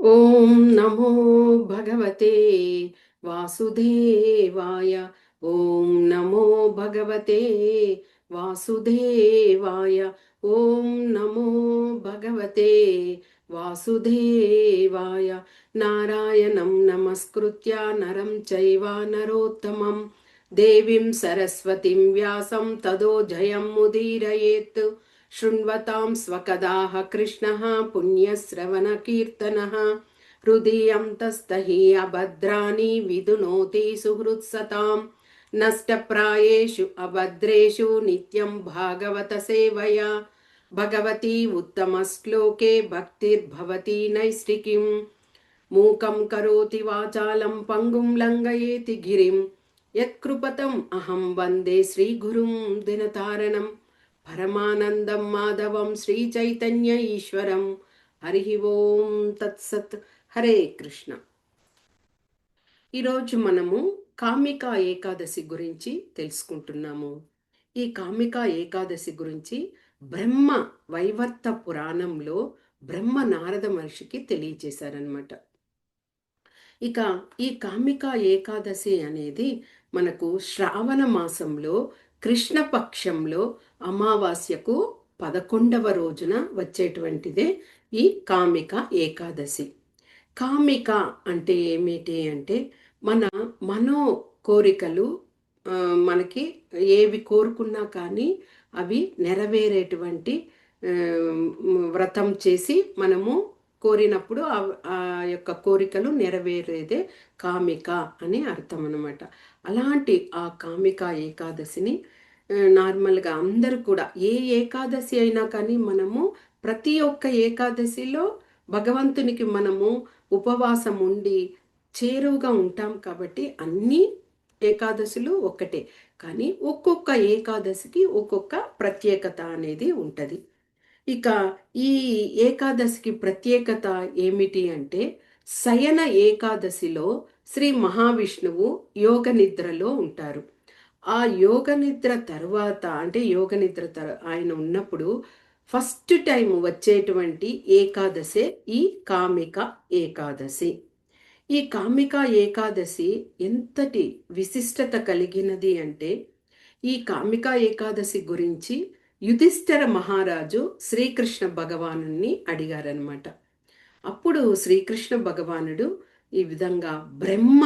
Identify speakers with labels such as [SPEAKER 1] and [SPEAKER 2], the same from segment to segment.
[SPEAKER 1] ॐ नमो भगवते वासुदेवाय। ॐ नमो भगवते वासुदेवाय। ॐ नमो भगवते वासुदेवाय। नारायणं नमस्कृत्य नरं चैव नरोत्तमं। देवीं सरस्वतीं व्यासं तदो जयं मुदीरयेत् शृण्वतां स्वकदाः कृष्णः पुण्यश्रवणकीर्तनः हृदीयं तस्तहि अभद्राणि विदुनोति सुहृत्सतां नष्टप्रायेषु अभद्रेषु नित्यं भागवतसेवया भगवती उत्तमश्लोके भक्तिर्भवति नैष्टिकीं मूकं करोति वाचालं पङ्गुं लङ्घयेति गिरिं यत्कृपतम् अहं वन्दे श्रीगुरुं दिनतारणम् పరమానందం మాధవం శ్రీ చైతన్య ఈశ్వరం. హరి ఓం తత్సత్. హరే కృష్ణ. ఈరోజు మనము కామిక ఏకాదశి గురించి తెలుసుకుంటున్నాము. ఈ కామిక ఏకాదశి గురించి బ్రహ్మ వైవర్త పురాణంలో బ్రహ్మ నారద మహర్షికి తెలియజేశారనమాట ఇక ఈ కామిక ఏకాదశి అనేది మనకు శ్రావణ మాసంలో కృష్ణపక్షంలో అమావాస్యకు పదకొండవ రోజున వచ్చేటువంటిదే ఈ కామిక ఏకాదశి. కామిక అంటే ఏమిటి అంటే మన మనో కోరికలు మనకి ఏవి కోరుకున్నా కానీ అవి నెరవేరేటువంటి వ్రతం చేసి మనము కోరినప్పుడు ఆ యొక్క కోరికలు నెరవేరేదే కామిక అని అర్థం అనమాట అలాంటి ఆ కామిక ఏకాదశిని నార్మల్గా అందరూ కూడా. ఏ ఏకాదశి అయినా కానీ మనము ప్రతి ఒక్క ఏకాదశిలో భగవంతునికి మనము ఉపవాసం ఉండి చేరువుగా ఉంటాం కాబట్టి అన్నీ ఏకాదశులు ఒక్కటే. కానీ ఒక్కొక్క ఏకాదశికి ఒక్కొక్క ప్రత్యేకత అనేది ఉంటుంది. ఇక ఈ ఏకాదశికి ప్రత్యేకత ఏమిటి అంటే శయన ఏకాదశిలో శ్రీ మహావిష్ణువు యోగ నిద్రలో ఉంటారు. ఆ యోగ నిద్ర తర్వాత అంటే యోగ నిద్ర తర్ ఆయన ఉన్నప్పుడు ఫస్ట్ టైం వచ్చేటువంటి ఏకాదశే ఈ కామిక ఏకాదశి. ఈ కామిక ఏకాదశి ఎంతటి విశిష్టత కలిగినది అంటే ఈ కామిక ఏకాదశి గురించి యుధిష్ఠర మహారాజు శ్రీకృష్ణ భగవానుని అడిగారనమాట అప్పుడు శ్రీకృష్ణ భగవానుడు ఈ విధంగా బ్రహ్మ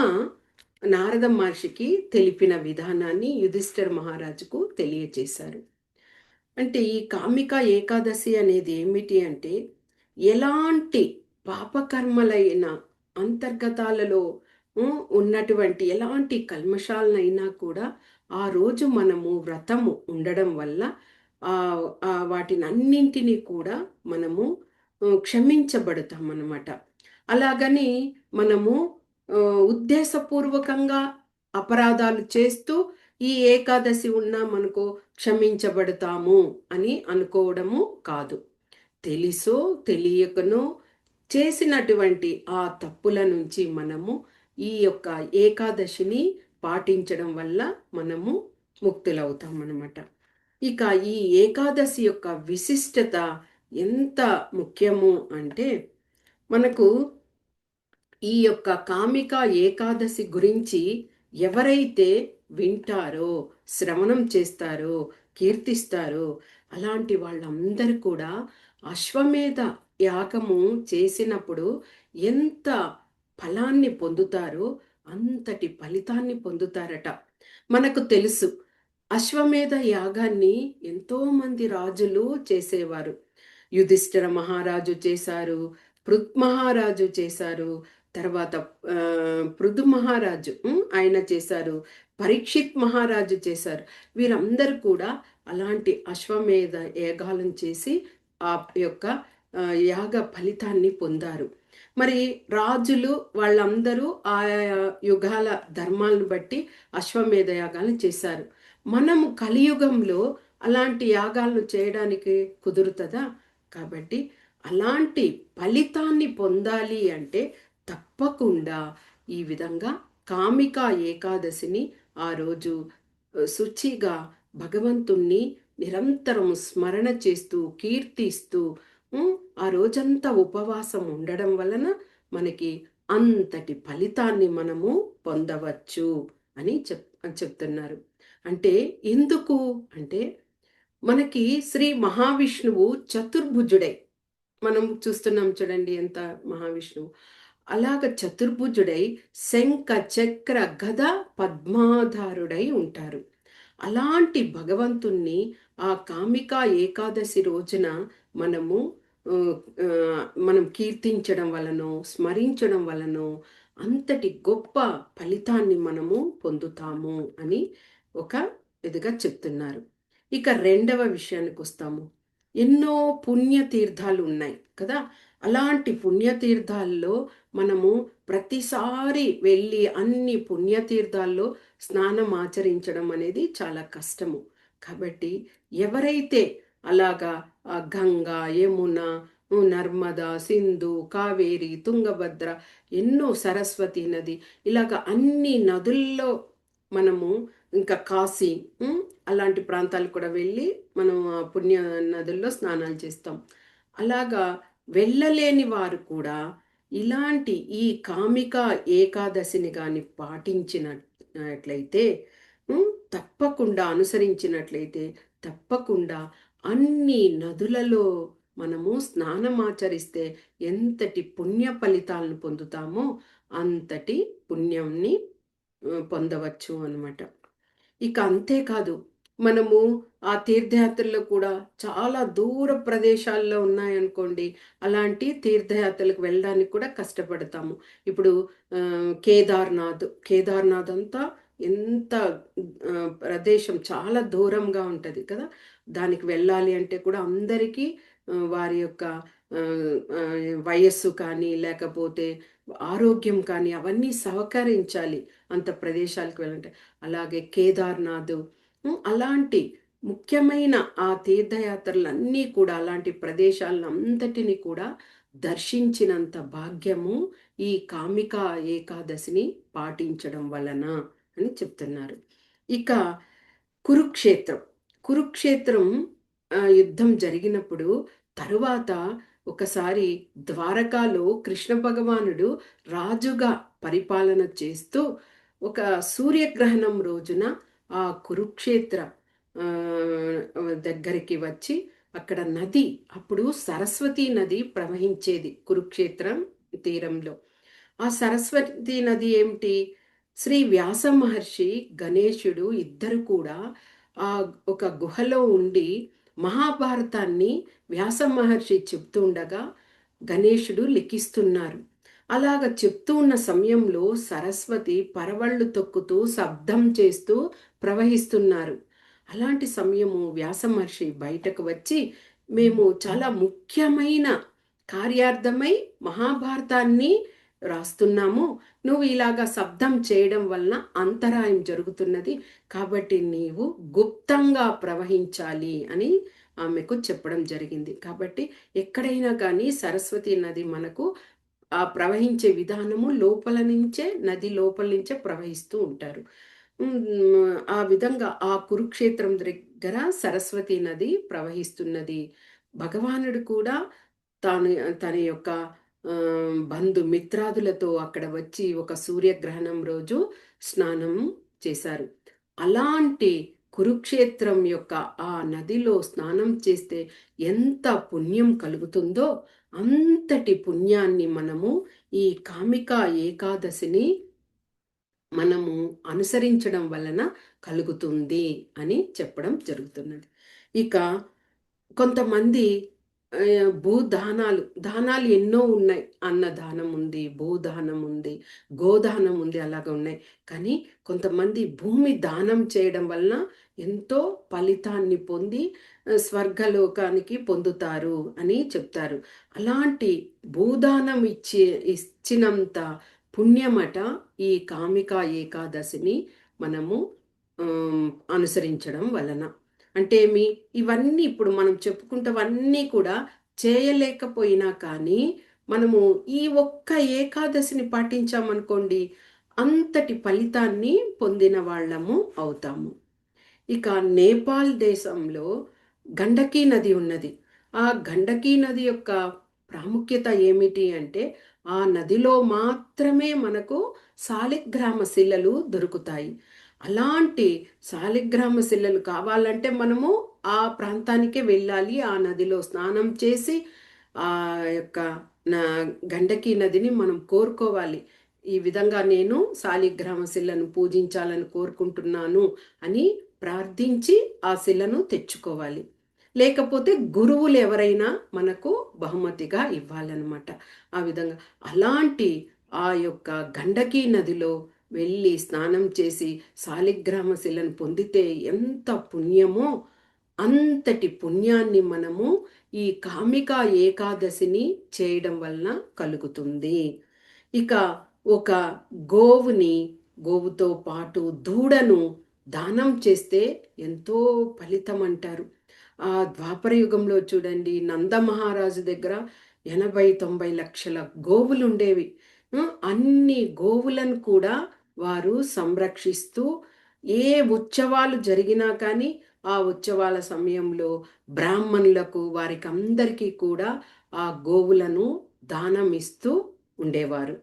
[SPEAKER 1] నారద మహర్షికి తెలిపిన విధానాన్ని యుధిష్ఠర్ మహారాజుకు తెలియచేశారు అంటే ఈ కామిక ఏకాదశి అనేది ఏమిటి అంటే ఎలాంటి పాపకర్మలైన అంతర్గతాలలో ఉన్నటువంటి ఎలాంటి కల్మషాలనైనా కూడా ఆ రోజు మనము వ్రతము ఉండడం వల్ల వాటిని అన్నింటినీ కూడా మనము క్షమించబడతాం అన్నమాట అలాగని మనము ఉద్దేశపూర్వకంగా అపరాధాలు చేస్తూ ఈ ఏకాదశి ఉన్నా మనకు క్షమించబడతాము అని అనుకోవడము కాదు. తెలుసో తెలియకనో చేసినటువంటి ఆ తప్పుల నుంచి మనము ఈ యొక్క ఏకాదశిని పాటించడం వల్ల మనము ముక్తులవుతాం అన్నమాట ఇక ఈ ఏకాదశి యొక్క విశిష్టత ఎంత ముఖ్యము అంటే మనకు ఈ యొక్క కామిక ఏకాదశి గురించి ఎవరైతే వింటారో శ్రవణం చేస్తారో కీర్తిస్తారో అలాంటి వాళ్ళందరూ కూడా అశ్వమేధ యాగము చేసినప్పుడు ఎంత ఫలాన్ని పొందుతారో అంతటి ఫలితాన్ని పొందుతారట. మనకు తెలుసు అశ్వమేధ యాగాన్ని ఎంతోమంది రాజులు చేసేవారు. యుధిష్ఠిర మహారాజు చేశారు పృథ్ మహారాజు చేశారు తర్వాత పృథు మహారాజు ఆయన చేశారు పరీక్షిత్ మహారాజు చేశారు. వీరందరూ కూడా అలాంటి అశ్వమేధ యాగాలను చేసి ఆ యొక్క యాగ ఫలితాన్ని పొందారు. మరి రాజులు వాళ్ళందరూ ఆయా యుగాల ధర్మాలను బట్టి అశ్వమేధ యాగాలను చేశారు. మనము కలియుగంలో అలాంటి యాగాలను చేయడానికి కుదురుతుందా? కాబట్టి అలాంటి ఫలితాన్ని పొందాలి అంటే తప్పకుండా ఈ విధంగా కామిక ఏకాదశిని ఆ రోజు శుచిగా భగవంతుణ్ణి నిరంతరం స్మరణ చేస్తూ కీర్తిస్తూ ఆ రోజంతా ఉపవాసం ఉండడం వలన మనకి అంతటి ఫలితాన్ని మనము పొందవచ్చు అని చెప్ చెప్తున్నారు. అంటే ఎందుకు? అంటే మనకి శ్రీ మహావిష్ణువు చతుర్భుజుడై మనం చూస్తున్నాం చూడండి ఎంత మహావిష్ణువు. అలాగ చతుర్భుజుడై శంఖ చక్ర గద పద్మాధారుడై ఉంటారు. అలాంటి భగవంతుణ్ణి ఆ కామిక ఏకాదశి రోజున మనము మనం కీర్తించడం వలనో స్మరించడం వలనో అంతటి గొప్ప ఫలితాన్ని మనము పొందుతాము అని ఒక ఇదిగా చెప్తున్నారు. ఇక రెండవ విషయానికి వస్తాము ఎన్నో పుణ్యతీర్థాలు ఉన్నాయి కదా. అలాంటి పుణ్యతీర్థాల్లో మనము ప్రతిసారి వెళ్ళి అన్ని పుణ్యతీర్థాల్లో స్నానం ఆచరించడం అనేది చాలా కష్టము. కాబట్టి ఎవరైతే అలాగా గంగా యమున నర్మద సింధు కావేరి తుంగభద్ర ఎన్నో సరస్వతి నది ఇలాగ అన్ని నదుల్లో మనము ఇంకా కాశీ అలాంటి ప్రాంతాలు కూడా వెళ్ళి మనం పుణ్య నదుల్లో స్నానాలు చేస్తాం. అలాగా వెళ్ళలేని వారు కూడా ఇలాంటి ఈ కామిక ఏకాదశిని కానీ పాటించినట్లయితే తప్పకుండా అనుసరించినట్లయితే తప్పకుండా అన్ని నదులలో మనము స్నానం ఆచరిస్తే ఎంతటి పుణ్య ఫలితాలను పొందుతామో అంతటి పుణ్యంని పొందవచ్చు అనమాట ఇక అంతేకాదు మనము ఆ తీర్థయాత్రలు కూడా చాలా దూర ప్రదేశాల్లో ఉన్నాయనుకోండి అలాంటి తీర్థయాత్రలకు వెళ్ళడానికి కూడా కష్టపడతాము. ఇప్పుడు కేదార్నాథ్ కేదార్నాథ్ అంతా ఎంత ప్రదేశం చాలా దూరంగా ఉంటుంది కదా. దానికి వెళ్ళాలి అంటే కూడా అందరికీ వారి యొక్క వయస్సు కానీ లేకపోతే ఆరోగ్యం కానీ అవన్నీ సహకరించాలి అంత ప్రదేశాలకు వెళ్ళంటే అలాగే కేదార్నాథ్ అలాంటి ముఖ్యమైన ఆ తీర్థయాత్రలన్నీ కూడా అలాంటి ప్రదేశాలను అంతటిని కూడా దర్శించినంత భాగ్యము ఈ కామిక ఏకాదశిని పాటించడం వలన అని చెప్తున్నారు. ఇక కురుక్షేత్రం. కురుక్షేత్రం యుద్ధం జరిగినప్పుడు తరువాత ఒకసారి ద్వారకాలో కృష్ణ భగవానుడు రాజుగా పరిపాలన చేస్తూ ఒక సూర్యగ్రహణం రోజున ఆ కురుక్షేత్ర దగ్గరికి వచ్చి అక్కడ నది అప్పుడు సరస్వతి నది ప్రవహించేది కురుక్షేత్రం తీరంలో. ఆ సరస్వతి నది ఏమిటి? శ్రీ వ్యాస మహర్షి గణేశుడు ఇద్దరు కూడా ఆ ఒక గుహలో ఉండి మహాభారతాన్ని వ్యాస మహర్షి చెప్తుండగా గణేశుడు లిఖిస్తున్నారు. అలాగ చెప్తూ ఉన్న సమయంలో సరస్వతి పరవళ్ళు తొక్కుతూ శబ్దం చేస్తూ ప్రవహిస్తున్నారు. అలాంటి సమయము వ్యాస మహర్షి బయటకు వచ్చి మేము చాలా ముఖ్యమైన కార్యార్థమై మహాభారతాన్ని రాస్తున్నాము. నువ్వు ఇలాగా శబ్దం చేయడం వలన అంతరాయం జరుగుతున్నది. కాబట్టి నీవు గుప్తంగా ప్రవహించాలి అని ఆమెకు చెప్పడం జరిగింది. కాబట్టి ఎక్కడైనా కానీ సరస్వతి నది మనకు ఆ ప్రవహించే విధానము లోపల నుంచే నది లోపల నుంచే ప్రవహిస్తూ ఉంటారు. ఆ విధంగా ఆ కురుక్షేత్రం దగ్గర సరస్వతి నది ప్రవహిస్తున్నది. భగవానుడు కూడా తాను తన యొక్క బంధు మిత్రాదులతో అక్కడ వచ్చి ఒక సూర్యగ్రహణం రోజు స్నానం చేశారు. అలాంటి కురుక్షేత్రం యొక్క ఆ నదిలో స్నానం చేస్తే ఎంత పుణ్యం కలుగుతుందో అంతటి పుణ్యాన్ని మనము ఈ కామిక ఏకాదశిని మనము అనుసరించడం వలన కలుగుతుంది అని చెప్పడం జరుగుతున్నది. ఇక కొంతమంది భూదానాలు దానాలు ఎన్నో ఉన్నాయి. అన్నదానం ఉంది భూదానం ఉంది గోదానం ఉంది అలాగ ఉన్నాయి. కానీ కొంతమంది భూమి దానం చేయడం వలన ఎంతో ఫలితాన్ని పొంది స్వర్గలోకానికి పొందుతారు అని చెప్తారు. అలాంటి భూదానం ఇచ్చి ఇచ్చినంత పుణ్యమట ఈ కామిక ఏకాదశిని మనము అనుసరించడం వలన. అంటే మీ ఇవన్నీ ఇప్పుడు మనం చెప్పుకుంటవన్నీ కూడా చేయలేకపోయినా కానీ మనము ఈ ఒక్క ఏకాదశిని పాటించామనుకోండి అంతటి ఫలితాన్ని పొందిన వాళ్ళము అవుతాము. ఇక నేపాల్ దేశంలో గండకీ నది ఉన్నది. ఆ గండకీ నది యొక్క ప్రాముఖ్యత ఏమిటి అంటే ఆ నదిలో మాత్రమే మనకు సాలిగ్రామ శిలలు దొరుకుతాయి. అలాంటి శాలిగ్రామ శిలలు కావాలంటే మనము ఆ ప్రాంతానికే వెళ్ళాలి ఆ నదిలో స్నానం చేసి ఆ యొక్క నా గండకి నదిని మనం కోరుకోవాలి. ఈ విధంగా నేను శాలిగ్రామ శిలను పూజించాలని కోరుకుంటున్నాను అని ప్రార్థించి ఆ శిలను తెచ్చుకోవాలి. లేకపోతే గురువులు ఎవరైనా మనకు బహుమతిగా ఇవ్వాలన్నమాట. ఆ విధంగా అలాంటి ఆ యొక్క గండకీ నదిలో వెళ్ళి స్నానం చేసి శాలిగ్రామ శిలను పొందితే ఎంత పుణ్యమో అంతటి పుణ్యాన్ని మనము ఈ కామిక ఏకాదశిని చేయడం వలన కలుగుతుంది. ఇక ఒక గోవుని గోవుతో పాటు దూడను దానం చేస్తే ఎంతో ఫలితం అంటారు. ఆ ద్వాపర యుగంలో చూడండి నందమహారాజు దగ్గర ఎనభై తొంభై లక్షల గోవులు ఉండేవి అన్ని గోవులను కూడా వారు సంరక్షిస్తూ ఏ ఉత్సవాలు జరిగినా కానీ ఆ ఉత్సవాల సమయంలో బ్రాహ్మణులకు వారికి అందరికీ కూడా ఆ గోవులను దానం ఇస్తూ ఉండేవారు.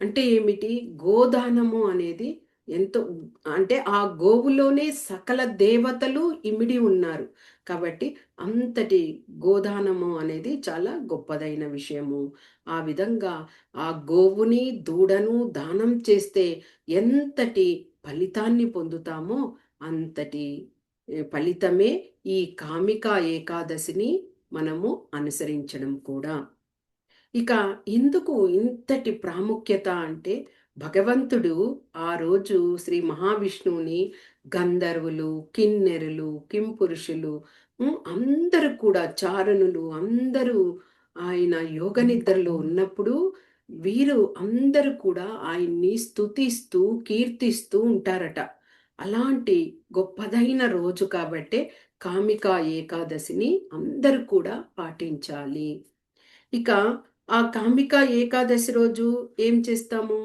[SPEAKER 1] అంటే ఏమిటి? గోదానము అనేది ఎంతో అంటే ఆ గోవులోనే సకల దేవతలు ఇమిడి ఉన్నారు. కాబట్టి అంతటి గోదానము అనేది చాలా గొప్పదైన విషయము. ఆ విధంగా ఆ గోవుని దూడను దానం చేస్తే ఎంతటి ఫలితాన్ని పొందుతామో అంతటి ఫలితమే ఈ కామిక ఏకాదశిని మనము అనుసరించడం కూడా. ఇక ఎందుకు ఇంతటి ప్రాముఖ్యత అంటే భగవంతుడు ఆ రోజు శ్రీ మహావిష్ణువుని గంధర్వులు కిన్నెరులు కింపురుషులు అందరూ కూడా చారణులు అందరూ ఆయన యోగ నిద్రలో ఉన్నప్పుడు వీరు అందరూ కూడా ఆయన్ని స్థుతిస్తూ కీర్తిస్తూ ఉంటారట. అలాంటి గొప్పదైన రోజు కాబట్టే కామిక ఏకాదశిని అందరూ కూడా పాటించాలి. ఇక ఆ కామిక ఏకాదశి రోజు ఏం చేస్తాము?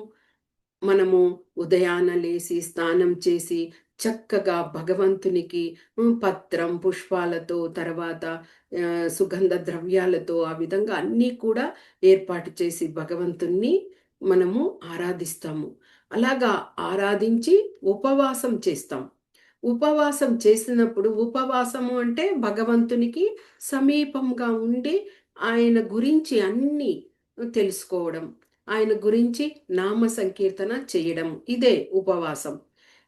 [SPEAKER 1] మనము ఉదయాన లేసి స్నానం చేసి చక్కగా భగవంతునికి పత్రం పుష్పాలతో తర్వాత సుగంధ ద్రవ్యాలతో ఆ విధంగా అన్నీ కూడా ఏర్పాటు చేసి భగవంతుణ్ణి మనము ఆరాధిస్తాము. అలాగా ఆరాధించి ఉపవాసం చేస్తాం. ఉపవాసం చేసినప్పుడు ఉపవాసము అంటే భగవంతునికి సమీపంగా ఉండి ఆయన గురించి అన్నీ తెలుసుకోవడం ఆయన గురించి నామ సంకీర్తన చేయడం ఇదే ఉపవాసం.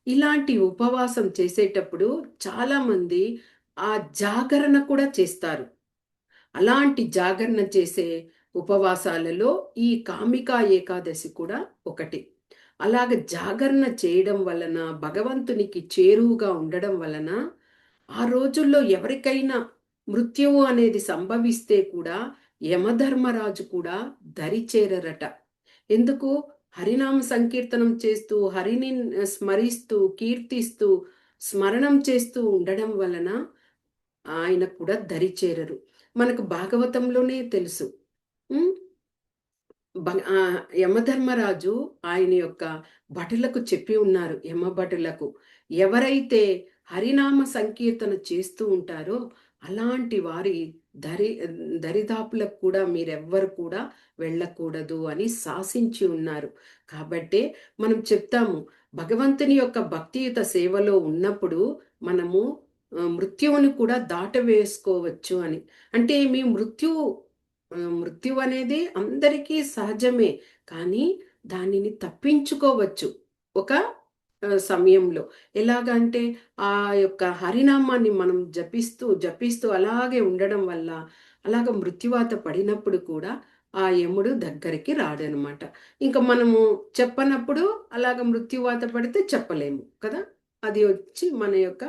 [SPEAKER 1] ఇలాంటి ఉపవాసం చేసేటప్పుడు చాలామంది ఆ జాగరణ కూడా చేస్తారు. అలాంటి జాగరణ చేసే ఉపవాసాలలో ఈ కామికా ఏకాదశి కూడా ఒకటి. అలాగ జాగరణ చేయడం వలన భగవంతునికి చేరువుగా ఉండడం వలన ఆ రోజుల్లో ఎవరికైనా మృత్యువు అనేది సంభవిస్తే కూడా యమధర్మరాజు కూడా దరిచేరరట. ఎందుకు? హరినామ సంకీర్తనం చేస్తూ హరిని స్మరిస్తూ కీర్తిస్తూ స్మరణం చేస్తూ ఉండడం వలన ఆయన కూడా దరిచేరరు మనకు భాగవతంలోనే తెలుసు. యమధర్మరాజు ఆయన యొక్క భటులకు చెప్పి ఉన్నారు యమ భటులకు. ఎవరైతే హరినామ సంకీర్తన చేస్తూ ఉంటారో అలాంటి వారి దరి దరిదాపులకు కూడా మీరెవ్వరు కూడా వెళ్ళకూడదు అని శాసించి ఉన్నారు. కాబట్టే మనం చెప్తాము భగవంతుని యొక్క భక్తియుత సేవలో ఉన్నప్పుడు మనము మృత్యువుని కూడా దాటవేసుకోవచ్చు అని. అంటే మీ మృత్యువు మృత్యు అనేది అందరికీ సహజమే కానీ దానిని తప్పించుకోవచ్చు. ఒక సమయంలో. ఎలాగంటే ఆ యొక్క హరినామాన్ని మనం జపిస్తూ జపిస్తూ అలాగే ఉండడం వల్ల అలాగ మృత్యువాత పడినప్పుడు కూడా ఆ యముడు దగ్గరికి రాడనమాట. ఇంకా మనము చెప్పనప్పుడు అలాగ మృత్యువాత పడితే చెప్పలేము కదా? అది వచ్చి మన యొక్క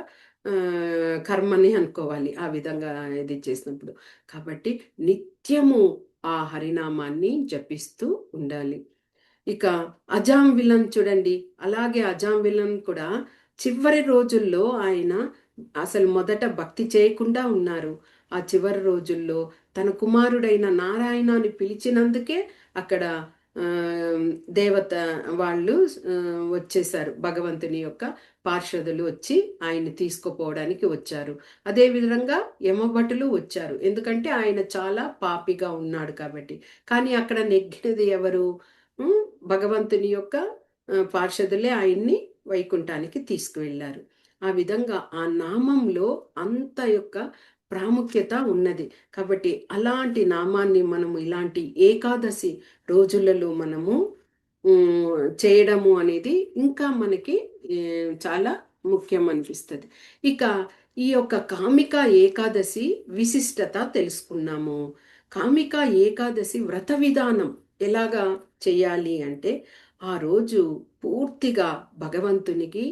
[SPEAKER 1] కర్మని అనుకోవాలి ఆ విధంగా ఇది చేసినప్పుడు. కాబట్టి నిత్యము ఆ హరినామాన్ని జపిస్తూ ఉండాలి. ఇక అజాం విలన్ చూడండి. అలాగే అజాం విలన్ కూడా చివరి రోజుల్లో ఆయన అసలు మొదట భక్తి చేయకుండా ఉన్నారు. ఆ చివరి రోజుల్లో తన కుమారుడైన నారాయణని పిలిచినందుకే అక్కడ దేవత వాళ్ళు వచ్చేసారు భగవంతుని యొక్క పార్షదులు వచ్చి ఆయన తీసుకుపోవడానికి వచ్చారు. అదే విధంగా యమభటులు వచ్చారు. ఎందుకంటే ఆయన చాలా పాపిగా ఉన్నాడు కాబట్టి. కానీ అక్కడ నెగ్గినది ఎవరు? భగవంతుని యొక్క పార్షదులే ఆయన్ని వైకుంఠానికి తీసుకువెళ్ళారు. ఆ విధంగా ఆ నామంలో అంత యొక్క ప్రాముఖ్యత ఉన్నది. కాబట్టి అలాంటి నామాన్ని మనము ఇలాంటి ఏకాదశి రోజులలో మనము చేయడము అనేది ఇంకా మనకి చాలా ముఖ్యం అనిపిస్తుంది. ఇక ఈ యొక్క కామిక ఏకాదశి విశిష్టత తెలుసుకున్నాము. కామిక ఏకాదశి వ్రత విధానం ఎలాగా చేయాలి అంటే ఆ రోజు పూర్తిగా భగవంతునికి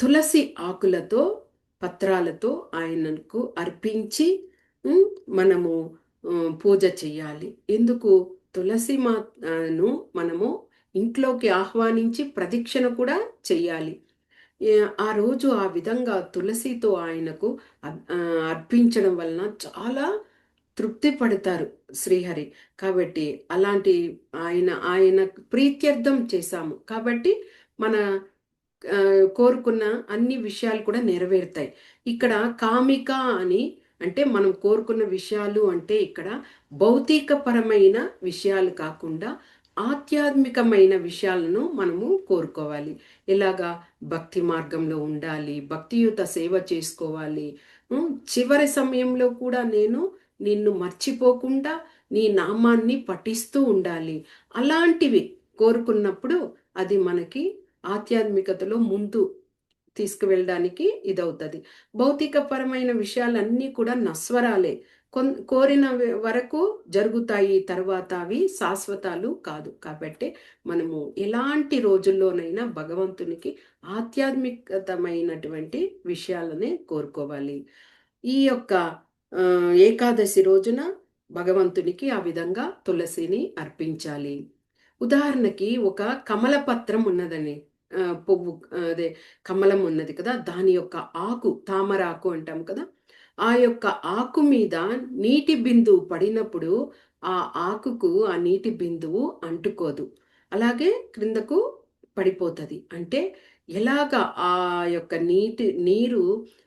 [SPEAKER 1] తులసి ఆకులతో పత్రాలతో ఆయనకు అర్పించి మనము పూజ చేయాలి. ఎందుకు? తులసి మాతను మనము ఇంట్లోకి ఆహ్వానించి ప్రదక్షిణ కూడా చేయాలి. ఆ రోజు ఆ విధంగా తులసితో ఆయనకు అర్పించడం వలన చాలా తృప్తి పడతారు శ్రీహరి. కాబట్టి అలాంటి ఆయన ఆయన ప్రీత్యర్థం చేశాము. కాబట్టి మన కోరుకున్న అన్ని విషయాలు కూడా నెరవేరుతాయి. ఇక్కడ కామిక అని అంటే మనం కోరుకున్న విషయాలు అంటే ఇక్కడ భౌతికపరమైన విషయాలు కాకుండా ఆధ్యాత్మికమైన విషయాలను మనము కోరుకోవాలి. ఎలాగా భక్తి మార్గంలో ఉండాలి భక్తియుత సేవ చేసుకోవాలి. చివరి సమయంలో కూడా నేను నిన్ను మర్చిపోకుండా నీ నామాన్ని పఠిస్తూ ఉండాలి. అలాంటివి కోరుకున్నప్పుడు అది మనకి ఆధ్యాత్మికతలో ముందు తీసుకువెళ్ళడానికి ఇదవుతుంది. భౌతికపరమైన విషయాలన్నీ కూడా నస్వరాలే కోరిన వరకు జరుగుతాయి తర్వాత అవి శాశ్వతాలు కాదు. కాబట్టి మనము ఎలాంటి రోజుల్లోనైనా భగవంతునికి ఆధ్యాత్మికతమైనటువంటి విషయాలనే కోరుకోవాలి. ఈ యొక్క ఏకాదశి రోజున భగవంతునికి ఆ విధంగా తులసిని అర్పించాలి. ఉదాహరణకి ఒక కమలపత్రం ఉన్నదని పువ్వు అదే కమలం ఉన్నది కదా దాని యొక్క ఆకు తామరాకు అంటాం కదా ఆ యొక్క ఆకు మీద నీటి బిందువు పడినప్పుడు ఆ ఆకుకు ఆ నీటి బిందువు అంటుకోదు. అలాగే క్రిందకు పడిపోతుంది. అంటే ఎలాగ ఆ యొక్క నీటి నీరు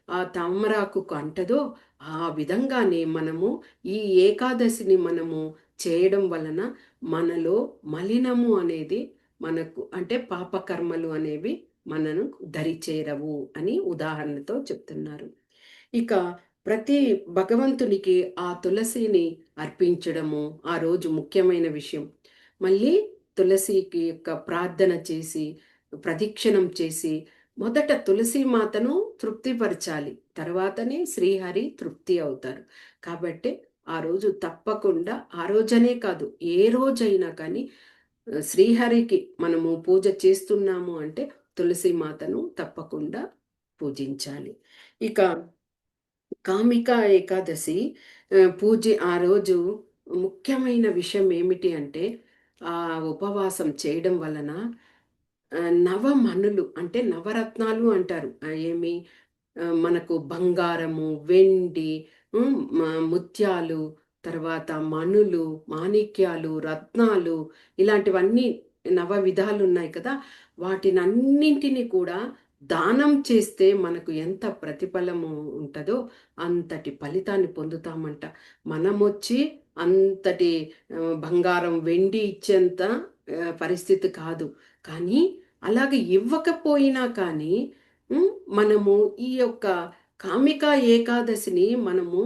[SPEAKER 1] ఆ తామరాకుకు అంటదో ఆ విధంగానే మనము ఈ ఏకాదశిని మనము చేయడం వలన మనలో మలినము అనేది మనకు అంటే పాపకర్మలు అనేవి మనను దరిచేరవు అని ఉదాహరణతో చెప్తున్నారు. ఇక ప్రతి భగవంతునికి ఆ తులసిని అర్పించడము ఆ రోజు ముఖ్యమైన విషయం. మళ్ళీ తులసికి యొక్క ప్రార్థన చేసి ప్రదక్షిణం చేసి మొదట తులసి మాతను తృప్తిపరచాలి. తర్వాతనే శ్రీహరి తృప్తి అవుతారు. కాబట్టి ఆ రోజు తప్పకుండా ఆ రోజనే కాదు ఏ రోజైనా కానీ శ్రీహరికి మనము పూజ చేస్తున్నాము అంటే తులసి మాతను తప్పకుండా పూజించాలి. ఇక కామిక ఏకాదశి పూజ ఆ రోజు ముఖ్యమైన విషయం ఏమిటి అంటే ఆ ఉపవాసం చేయడం వలన నవమనులు అంటే నవరత్నాలు అంటారు. ఏమి? మనకు బంగారము వెండి ముత్యాలు తర్వాత మణులు మాణిక్యాలు రత్నాలు ఇలాంటివన్నీ నవ విధాలు ఉన్నాయి కదా. వాటినన్నింటినీ కూడా దానం చేస్తే మనకు ఎంత ప్రతిఫలము ఉంటుందో అంతటి ఫలితాన్ని పొందుతామంట. మనం వచ్చి అంతటి బంగారం వెండి ఇచ్చేంత పరిస్థితి కాదు. కానీ అలాగే ఇవ్వకపోయినా కానీ మనము ఈ యొక్క కామిక ఏకాదశిని మనము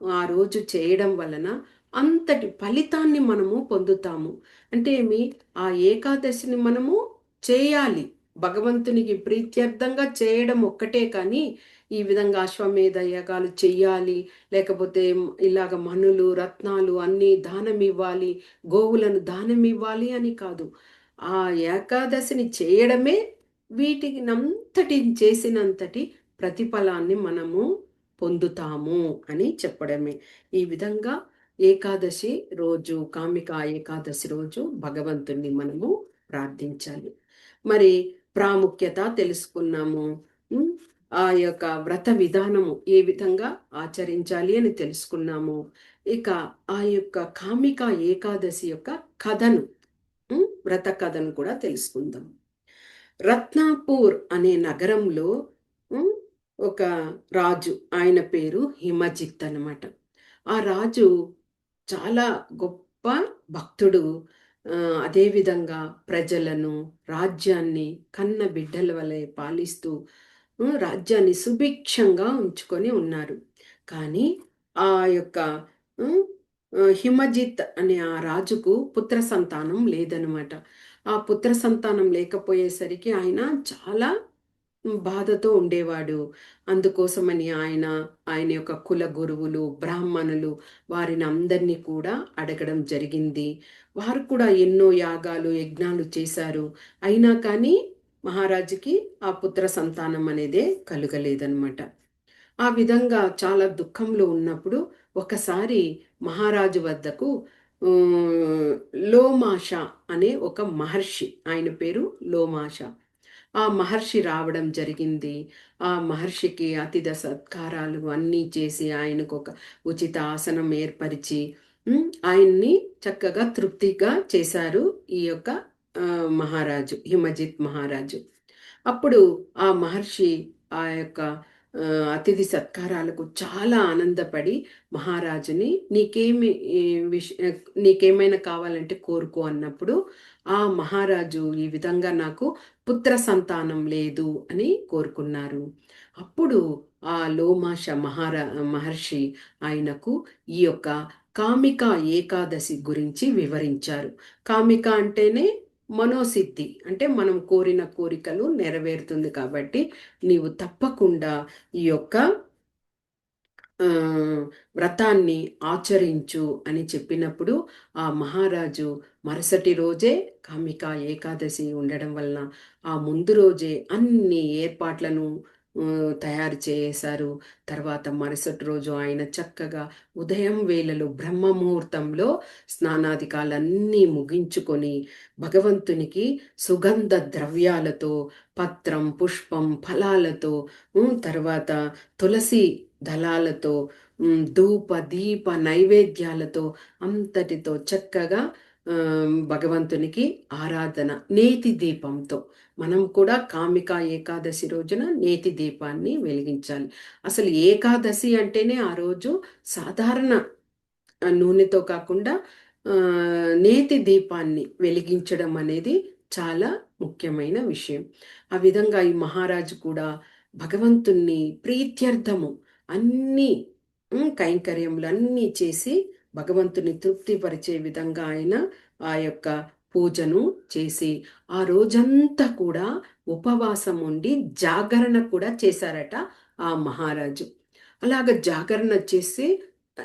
[SPEAKER 1] ఆ రోజు చేయడం వలన అంతటి ఫలితాన్ని మనము పొందుతాము. అంటే ఏమి? ఆ ఏకాదశిని మనము చేయాలి. భగవంతునికి ప్రీత్యర్థంగా చేయడం ఒక్కటే కానీ ఈ విధంగా అశ్వమేధ యాగాలు చెయ్యాలి. లేకపోతే ఇలాగ మనులు రత్నాలు అన్నీ దానం ఇవ్వాలి గోవులను దానం ఇవ్వాలి అని కాదు. ఆ ఏకాదశిని చేయడమే వీటికి ఎంతటి చేసినంతటి ప్రతిఫలాన్ని మనము పొందుతాము అని చెప్పడమే. ఈ విధంగా ఏకాదశి రోజు కామిక ఏకాదశి రోజు భగవంతుణ్ణి మనము ప్రార్థించాలి. మరి ప్రాముఖ్యత తెలుసుకున్నాము. ఆ యొక్క వ్రత విధానము ఏ విధంగా ఆచరించాలి అని తెలుసుకున్నాము. ఇక ఆ యొక్క కామిక ఏకాదశి యొక్క కథను వ్రత కథను కూడా తెలుసుకుందాం. రత్నాపూర్ అనే నగరంలో ఒక రాజు ఆయన పేరు హిమజిత్ అనమాట ఆ రాజు చాలా గొప్ప భక్తుడు. అదేవిధంగా ప్రజలను రాజ్యాన్ని కన్న బిడ్డల వలె పాలిస్తూ రాజ్యాన్ని సుభిక్షంగా ఉంచుకొని ఉన్నారు. కానీ ఆ యొక్క హిమజిత్ అనే ఆ రాజుకు పుత్ర సంతానం లేదనమాట ఆ పుత్ర సంతానం లేకపోయేసరికి ఆయన చాలా బాధతో ఉండేవాడు. అందుకోసమని ఆయన ఆయన యొక్క కుల గురువులు బ్రాహ్మణులు వారిని అందరినీ కూడా అడగడం జరిగింది. వారు కూడా ఎన్నో యాగాలు యజ్ఞాలు చేశారు. అయినా కానీ మహారాజుకి ఆ పుత్ర సంతానం అనేదే కలుగలేదన్నమాట. ఆ విధంగా చాలా దుఃఖంలో ఉన్నప్పుడు ఒకసారి మహారాజు వద్దకు లోమాష అనే ఒక మహర్షి. ఆయన పేరు లోమాష. ఆ మహర్షి రావడం జరిగింది. ఆ మహర్షికి అతిథ సత్కారాలు అన్నీ చేసి ఆయనకు ఒక ఉచిత ఆసనం ఏర్పరిచి ఆయన్ని చక్కగా తృప్తిగా చేశారు ఈ యొక్క మహారాజు హిమజిత్ మహారాజు. అప్పుడు ఆ మహర్షి ఆ యొక్క అతిథి సత్కారాలకు చాలా ఆనందపడి మహారాజుని నీకేమి విష నీకేమైనా కావాలంటే కోరుకో అన్నప్పుడు ఆ మహారాజు ఈ విధంగా నాకు పుత్ర సంతానం లేదు అని కోరుకున్నారు. అప్పుడు ఆ లోమాష మహారా మహర్షి ఆయనకు ఈ యొక్క కామిక ఏకాదశి గురించి వివరించారు. కామిక అంటేనే మనోసిద్ధి అంటే మనం కోరిన కోరికలు నెరవేరుతుంది కాబట్టి నీవు తప్పకుండా ఈ యొక్క వ్రతాన్ని ఆచరించు అని చెప్పినప్పుడు ఆ మహారాజు మరుసటి రోజే కామిక ఏకాదశి ఉండడం వలన ఆ ముందు రోజే అన్ని ఏర్పాట్లను తయారు చేశారు. తర్వాత మరుసటి రోజు ఆయన చక్కగా ఉదయం వేళలో బ్రహ్మ ముహూర్తంలో స్నానాధికాలన్నీ ముగించుకొని భగవంతునికి సుగంధ ద్రవ్యాలతో పత్రం పుష్పం ఫలాలతో తర్వాత తులసి దళాలతో ధూప దీప నైవేద్యాలతో అంతటితో చక్కగా భగవంతునికి ఆరాధన నేతి దీపంతో. మనం కూడా కామిక ఏకాదశి రోజున నేతి దీపాన్ని వెలిగించాలి. అసలు ఏకాదశి అంటేనే ఆ రోజు సాధారణ నూనెతో కాకుండా నేతి దీపాన్ని వెలిగించడం అనేది చాలా ముఖ్యమైన విషయం. ఆ విధంగా ఈ మహారాజు కూడా భగవంతుణ్ణి ప్రీత్యర్థము అన్ని కైంకర్యములు అన్నీ చేసి భగవంతుని తృప్తిపరిచే విధంగా ఆయన ఆ యొక్క పూజను చేసి ఆ రోజంతా కూడా ఉపవాసం ఉండి జాగరణ కూడా చేశారట ఆ మహారాజు. అలాగ జాగరణ చేసి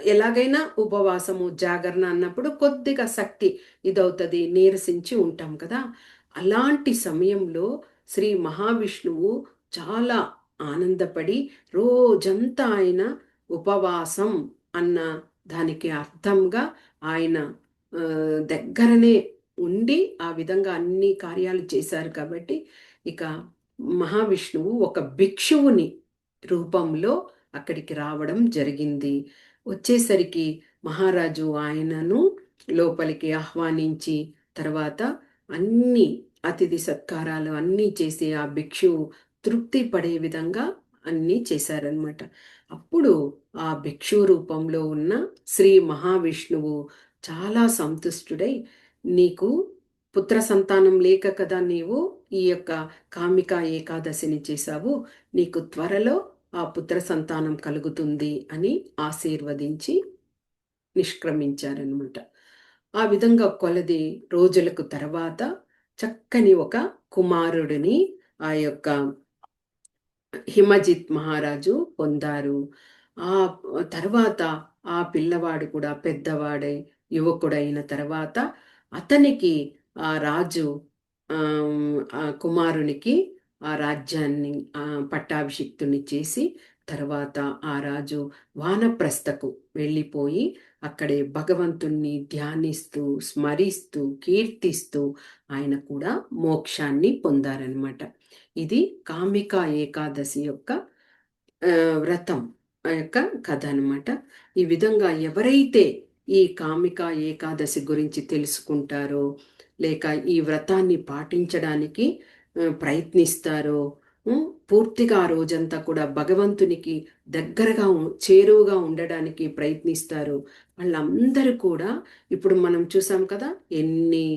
[SPEAKER 1] ఎలాగైనా ఉపవాసము జాగరణ అన్నప్పుడు కొద్దిగా శక్తి ఇదవుతుంది నీరసించి ఉంటాం కదా. అలాంటి సమయంలో శ్రీ మహావిష్ణువు చాలా ఆనందపడి రోజంతా ఆయన ఉపవాసం అన్న దానికి అర్థంగా ఆయన దగ్గరనే ఉండి ఆ విధంగా అన్ని కార్యాలు చేశారు కాబట్టి ఇక మహావిష్ణువు ఒక భిక్షువుని రూపంలో అక్కడికి రావడం జరిగింది. వచ్చేసరికి మహారాజు ఆయనను లోపలికి ఆహ్వానించి తర్వాత అన్ని అతిథి సత్కారాలు అన్నీ చేసి ఆ భిక్షువు తృప్తి పడే విధంగా అన్నీ చేశారనమాట అప్పుడు ఆ భిక్షు రూపంలో ఉన్న శ్రీ మహావిష్ణువు చాలా సంతుష్టుడై నీకు పుత్ర సంతానం లేక కదా నీవు ఈ యొక్క కామిక ఏకాదశిని చేశావు నీకు త్వరలో ఆ పుత్ర సంతానం కలుగుతుంది అని ఆశీర్వదించి నిష్క్రమించారనమాట ఆ విధంగా కొలది రోజులకు తర్వాత చక్కని ఒక కుమారుడిని ఆ యొక్క హిమజిత్ మహారాజు పొందారు. ఆ తర్వాత ఆ పిల్లవాడు కూడా పెద్దవాడై యువకుడైన తర్వాత అతనికి ఆ రాజు ఆ కుమారునికి ఆ రాజ్యాన్ని పట్టాభిషిక్తుని చేసి తర్వాత ఆ రాజు వానప్రస్థకు వెళ్ళిపోయి అక్కడే భగవంతుణ్ణి ధ్యానిస్తూ స్మరిస్తూ కీర్తిస్తూ ఆయన కూడా మోక్షాన్ని పొందారనమాట ఇది కామిక ఏకాదశి యొక్క వ్రతం. యొక్క కథ అనమాట ఈ విధంగా ఎవరైతే ఈ కామిక ఏకాదశి గురించి తెలుసుకుంటారో లేక ఈ వ్రతాన్ని పాటించడానికి ప్రయత్నిస్తారో పూర్తిగా ఆ రోజంతా కూడా భగవంతునికి దగ్గరగా చేరువుగా ఉండడానికి ప్రయత్నిస్తారు వాళ్ళందరూ కూడా ఇప్పుడు మనం చూసాం కదా ఎన్ని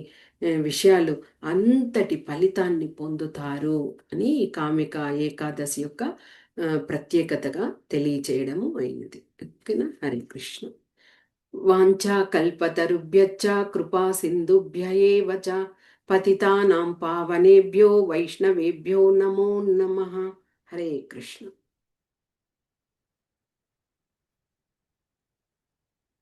[SPEAKER 1] విషయాలు అంతటి ఫలితాన్ని పొందుతారు అని ఈ కామిక ఏకాదశి యొక్క ప్రత్యేకతగా తెలియచేయడము అయినది. ఓకేనా? హరే కృష్ణ. వాంఛా కల్పతరుభ్యచ్చ కృపా సింధుభ్యయేవ చ పతితానాం పావనేభ్యో వైష్ణవేభ్యో నమో నమ. హరే కృష్ణ.